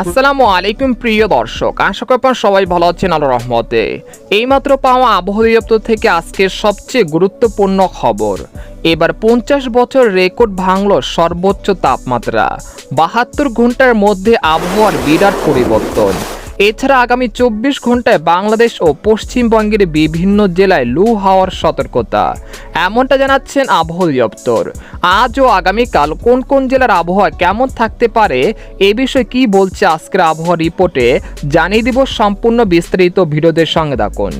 আসসালামু আলাইকুম প্রিয় দর্শক, আশা করি সবাই ভালো আছেন আল্লাহ রহমতে। এইমাত্র পাওয়া আবহাওয়া দপ্তর থেকে আজকের সবচেয়ে গুরুত্বপূর্ণ খবর। এবার পঞ্চাশ বছর রেকর্ড ভাঙল সর্বোচ্চ তাপমাত্রা। বাহাত্তর ঘণ্টার মধ্যে আবহাওয়ার বিরাট পরিবর্তন। এছাড়া আগামী চব্বিশ ঘন্টায় বাংলাদেশ ও পশ্চিমবঙ্গের বিভিন্ন জেলায় লু হাওয়ার সতর্কতা। এমনটা জানাচ্ছেন আবহাওয়া দপ্তর। আজ ও আগামীকাল কোন কোন জেলার আবহাওয়া কেমন থাকতে পারে, এ বিষয়ে কি বলছে আজকের আবহাওয়া রিপোর্টে, জানিয়ে দিব সম্পূর্ণ বিস্তারিত ভিডিওদের সঙ্গে থাকুন।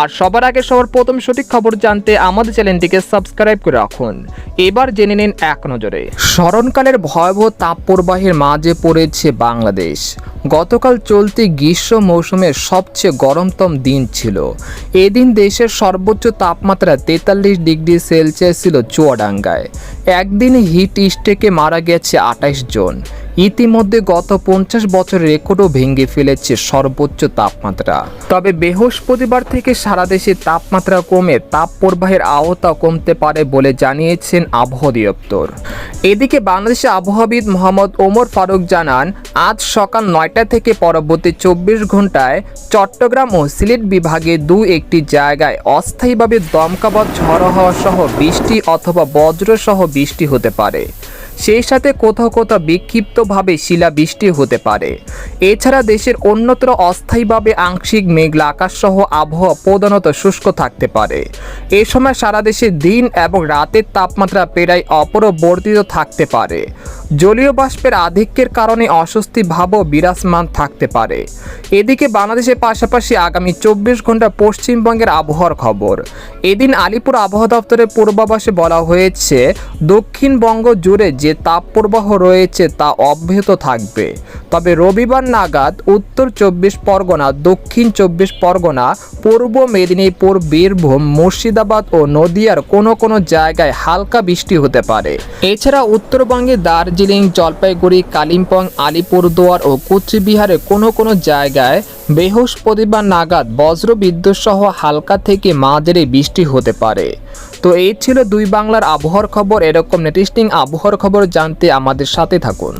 আর সবার আগে সবার প্রথম সঠিক খবর জানতে আমাদের চ্যানেলটিকে সাবস্ক্রাইব করে রাখুন। এবার জেনে নিন এক নজরে। স্মরণকালের ভয়াবহ তাপ প্রবাহের মাঝে পড়েছে বাংলাদেশ। গতকাল চলতি গ্রীষ্ম মৌসুমের সবচেয়ে গরমতম দিন ছিল। এদিন দেশের সর্বোচ্চ তাপমাত্রা তেতাল্লিশ ডিগ্রি সেলসিয়াস ছিল চুয়াডাঙ্গায়। একদিনে হিট স্টেকে মারা গেছে আঠাশ জন। ইতিমধ্যে গত পঞ্চাশ বছর রেকর্ডও ভেঙে ফেলেছে সর্বোচ্চ তাপমাত্রা। তবে বৃহস্পতিবার থেকে সারা দেশে তাপমাত্রা কমে তাপ প্রবাহের আওতা কমতে পারে বলে জানিয়েছেন আবহাওয়া দপ্তর। এদিকে বাংলাদেশের আবহাওয়াবিদ মোহাম্মদ ওমর ফারুক জানান, আজ সকাল নয়টা থেকে পরবর্তী চব্বিশ ঘন্টায় চট্টগ্রাম ও সিলেট বিভাগে দু একটি জায়গায় অস্থায়ীভাবে দমকাবাদ ঝড় হওয়া সহ বৃষ্টি অথবা বজ্র সহ বৃষ্টি হতে পারে। সেই সাথে কোথাও কোথাও বিক্ষিপ্তভাবে শিলাবৃষ্টি হতে পারে। এছাড়া দেশের অন্যত্র অস্থায়ীভাবে আংশিক মেঘলা আকাশসহ আবহাওয়া প্রধানত শুষ্ক থাকতে পারে। এ সময় সারা দেশে দিন এবং রাতের তাপমাত্রা প্রায় অপরবর্তিত থাকতে পারে। জলীয় বাষ্পের আধিক্যের কারণে অস্বস্তি ভাবও বিরাজমান থাকতে পারে। এদিকে বাংলাদেশের পাশাপাশি আগামী চব্বিশ ঘণ্টা পশ্চিমবঙ্গের আবহাওয়ার খবর। এদিন আলিপুর আবহাওয়া দপ্তরের পূর্বাভাসে বলা হয়েছে, দক্ষিণবঙ্গ জুড়ে যে তাপপ্রবাহ রয়েছে তা অব্যাহত থাকবে। তবে রবিবার নাগাদ উত্তর চব্বিশ পরগনা, দক্ষিণ চব্বিশ পরগনা, পূর্ব মেদিনীপুর, বীরভূম, মুর্শিদাবাদ ও নদিয়ার কোনো কোনো জায়গায় হালকা বৃষ্টি হতে পারে। এছাড়া উত্তরবঙ্গে দার্জিলিং জলপাইগুড়ি, কালিম্পং, আলিপুরদুয়ার ও কুচবিহারে কোনো কোনো জায়গায় বৃহস্পতিবার নাগাদ বজ্র সহ হালকা থেকে মাঝারি বৃষ্টি হতে পারে। তো এই ছিল দুই বাংলার আবহাওয়ার খবর। এরকম নেটিস্টিং আবহাওয়ার খবর জানতে আমাদের সাথে থাকুন।